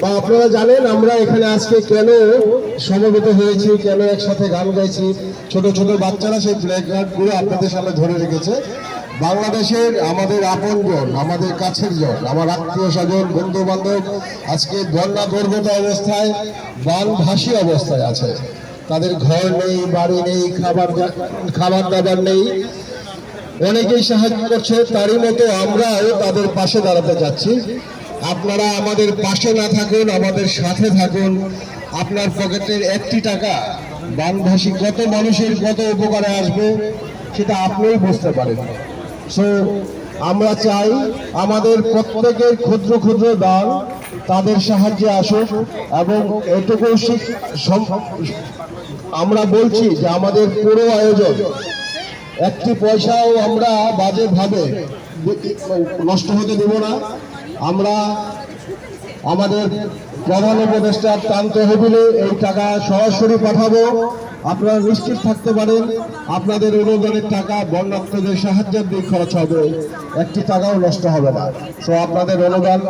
বা আপনারা জানেন, আমরা এখানে আজকে কেন সমবেত হয়েছি, কেন একসাথে গান গাইছি। ছোট ছোট বাচ্চারা সেই গুলো আপনাদের সামনে ধরে রেখেছে। বাংলাদেশের আমাদের আপনজন, আমাদের কাছের জন, আমার আত্মীয় স্বজন বন্ধু বান্ধব আজকে বন্যা দুর্গত অবস্থায় বান বানভাসী অবস্থায় আছে। তাদের ঘর নেই, বাড়ি নেই, খাবার খাবার দাবার নেই। অনেকেই সাহায্য করছে, তারই মতো আমরাও তাদের পাশে দাঁড়াতে যাচ্ছি আপনারা আমাদের পাশে না থাকুন, আমাদের সাথে থাকুন। আপনার পকেটের একটি টাকা বানভাসী কত মানুষের কত উপকারে আসবে, সেটা আপনিই বুঝতে পারেন। সো আমরা চাই আমাদের প্রত্যেকের ক্ষুদ্র ক্ষুদ্র দান তাদের সাহায্যে আসুক এবং এটুকু আমরা বলছি যে আমাদের পুরো আয়োজন, একটি পয়সাও আমরা বাজে ভাবে নষ্ট হতে দেব না। আমরা আমাদের প্রধান উপদেষ্টার ত্রাণ তহবিলে এই টাকা সরাসরি পাঠাবো। আপনারা নিশ্চিত থাকতে পারেন, আপনাদের অনুদানের টাকা বন্যার্থদের সাহায্যের দিক খরচ হবে। একটি টাকাও নষ্ট হবে না। তো আপনাদের অনুদান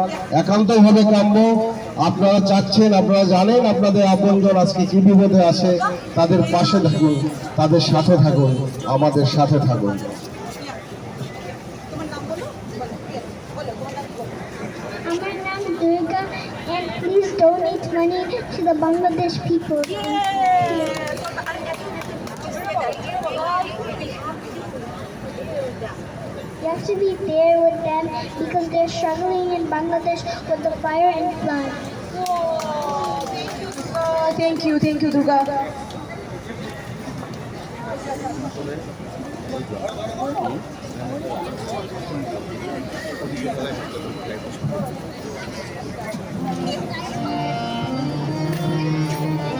একান্তভাবে কাম্য। আপনারা চাচ্ছেন, আপনারা জানেন আপনাদের আপনজন আজকে কি বিপদে আছে, তাদের পাশে থাকুন, তাদের সাথে থাকুন, আমাদের সাথে থাকুন। the Bangladesh people. Yeah. You have to be there with them because they're struggling in Bangladesh with the fire and flood. Oh, thank you, thank you, Durga. Thank you. Música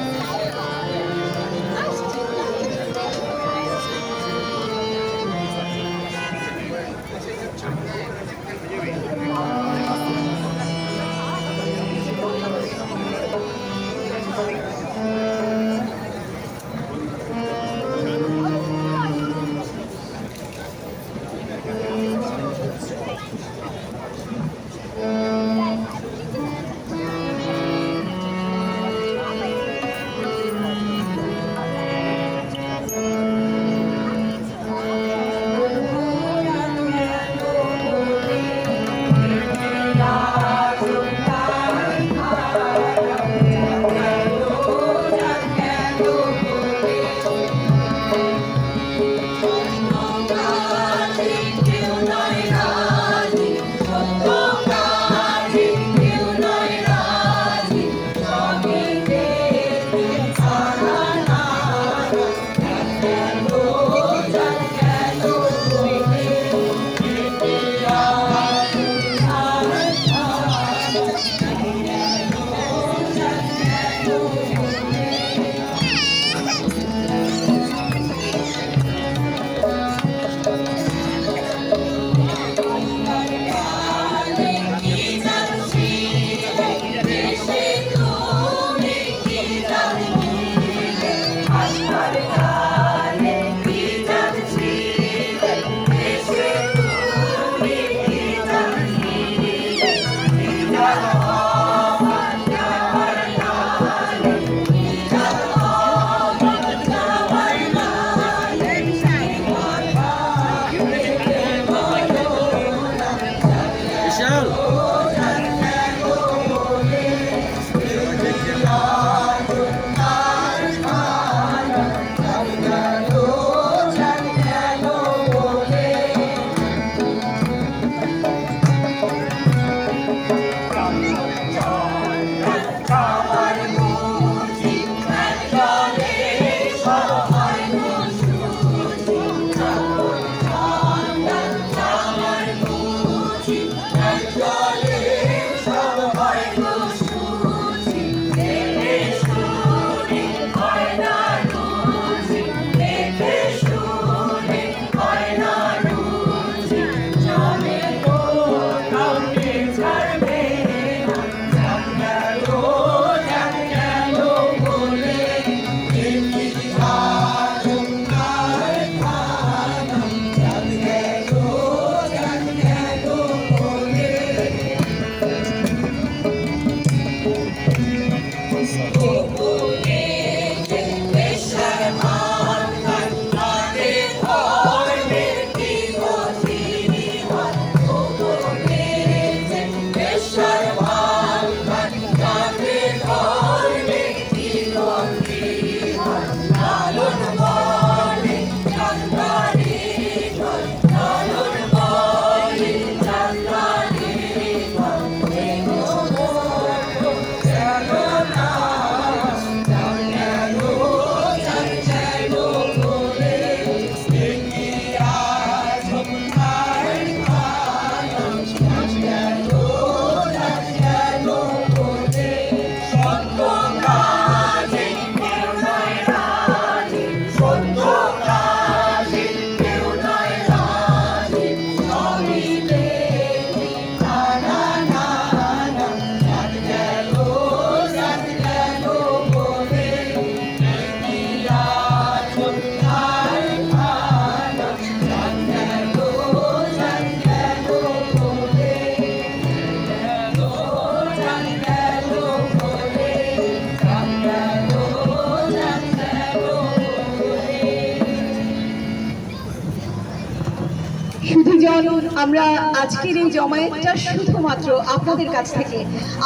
আমরা আজকের এই জমায়েতটা শুধুমাত্র আপনাদের কাছ থেকে।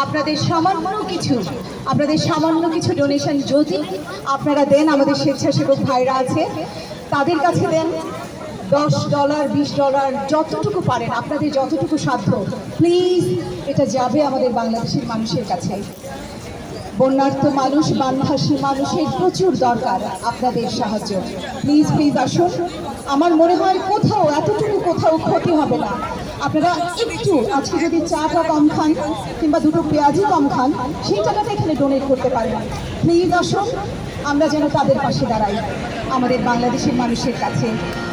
আপনাদের সামান্য কিছু, আপনাদের সামান্য কিছু ডোনেশন যদি আপনারা দেন, আমাদের স্বেচ্ছাসেবক ভাইরা আছে, তাদের কাছে দেন। দশ ডলার, বিশ ডলার, যতটুকু পারেন, আপনাদের যতটুকু সাধ্য প্লিজ এটা যাবে আমাদের বাংলাদেশের মানুষের কাছে। বন্যার্থ মানুষ, বানভাসী মানুষের প্রচুর দরকার আপনাদের সাহায্য। প্লিজ প্লিজ আসুন। আমার মনে হয় কোথাও, এতটুকু কোথাও ক্ষতি হবে না। আপনারা একটু আজকে যদি চাটা কম খান কিংবা দুটো পেঁয়াজি কম খান, সেই টাকাটা এখানে ডোনেট করতে পারেন। প্লিজ আসুন, আমরা যেন তাদের পাশে দাঁড়াই। আমাদের বাংলাদেশের মানুষের কাছে,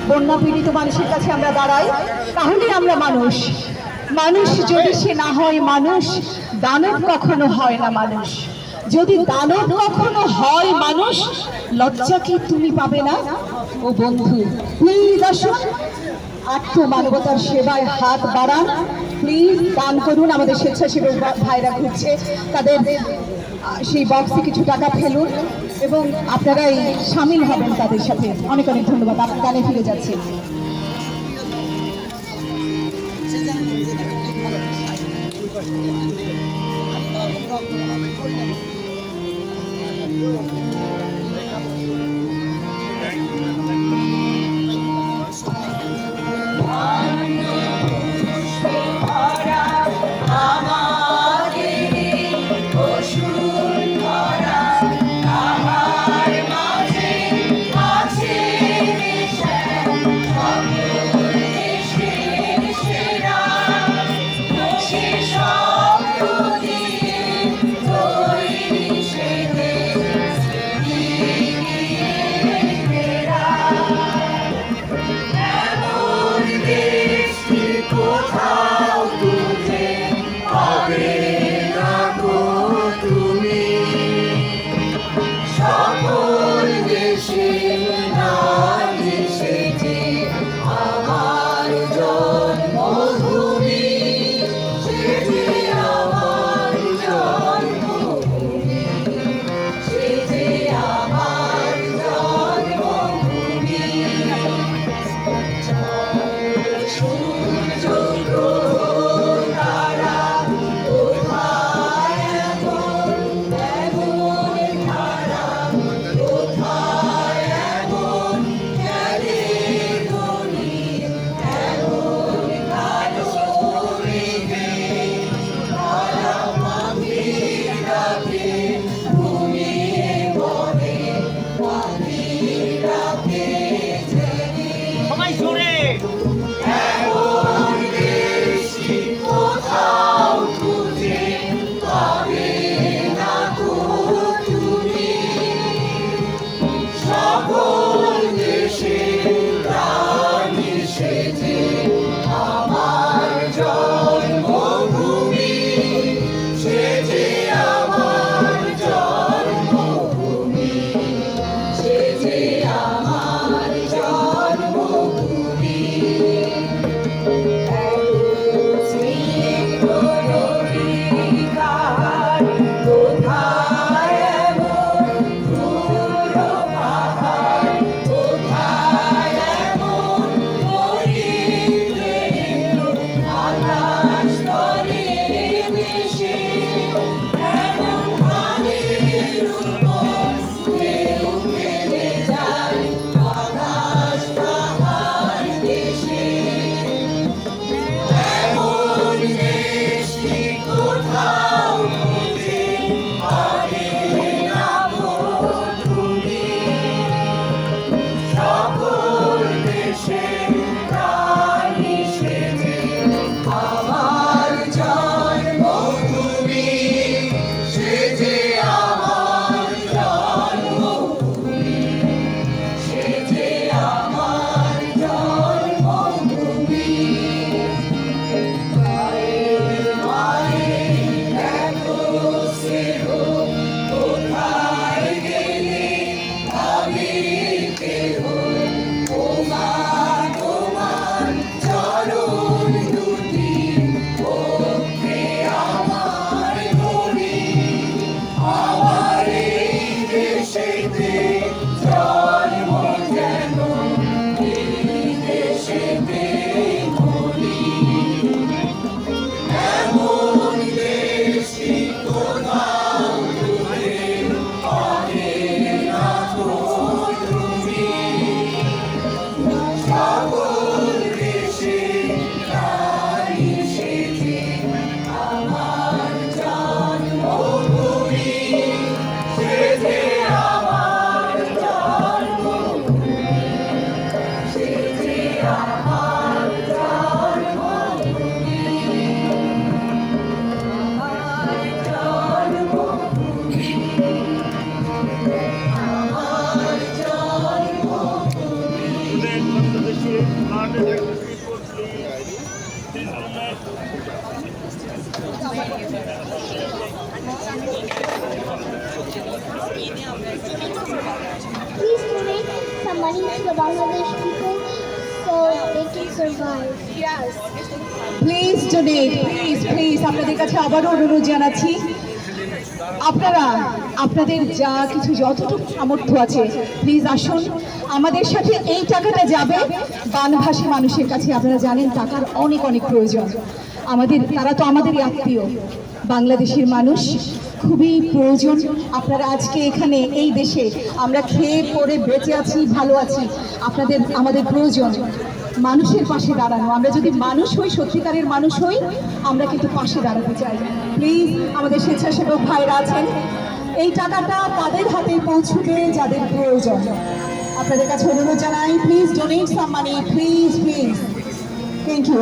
বন্যা পীড়িত মানুষের কাছে আমরা দাঁড়াই। তাহলে আমরা মানুষ। মানুষ যদি সে না হয় মানুষ, দানব কখনো হয় না মানুষ। যদি দানব কখনো হয় মানুষ, লজ্জা কি তুমি পাবে না? ও বন্ধু আত্মমানবতার সেবায় হাত বাড়ান। প্লিজ দান করুন। আমাদের স্বেচ্ছাসেবক ভাইরা ঘুরছে। তাদের সেই বক্সে কিছু টাকা ফেলুন এবং আপনারাই সামিল হবেন তাদের সাথে। অনেক অনেক ধন্যবাদ। আপনি গানে ফিরে যাচ্ছি। Thank you. Yeah. Please donate please please আপনাদের কাছে আবারও অনুরোধ জানাচ্ছি। আপনারা, আপনাদের যা কিছু যতটুকু সামর্থ্য আছে প্লিজ আসুন। আমাদের সাথে এই টাকাটা যাবে বানভাসী মানুষের কাছে। আপনারা জানেন, টাকার অনেক অনেক প্রয়োজন। আমাদের, তারা তো আমাদেরই আত্মীয়। বাংলাদেশের মানুষ, খুবই প্রয়োজন। আপনারা আজকে এখানে, এই দেশে, আমরা খেয়ে, পরে বেঁচে আছি, ভালো আছি। আপনাদের, আমাদের প্রয়োজন। মানুষের পাশে দাঁড়ানো। আমরা যদি মানুষ হই, সত্যিকারের মানুষ হই, আমরা কিন্তু পাশে দাঁড়াতে চাই। প্লিজ আমাদের স্বেচ্ছাসেবক ভাইরা আছেন, এই টাকাটা তাদের হাতে পৌঁছবে যাদের প্রয়োজন। আপনাদের কাছে অনুরোধ জানাই please donate some money please please thank you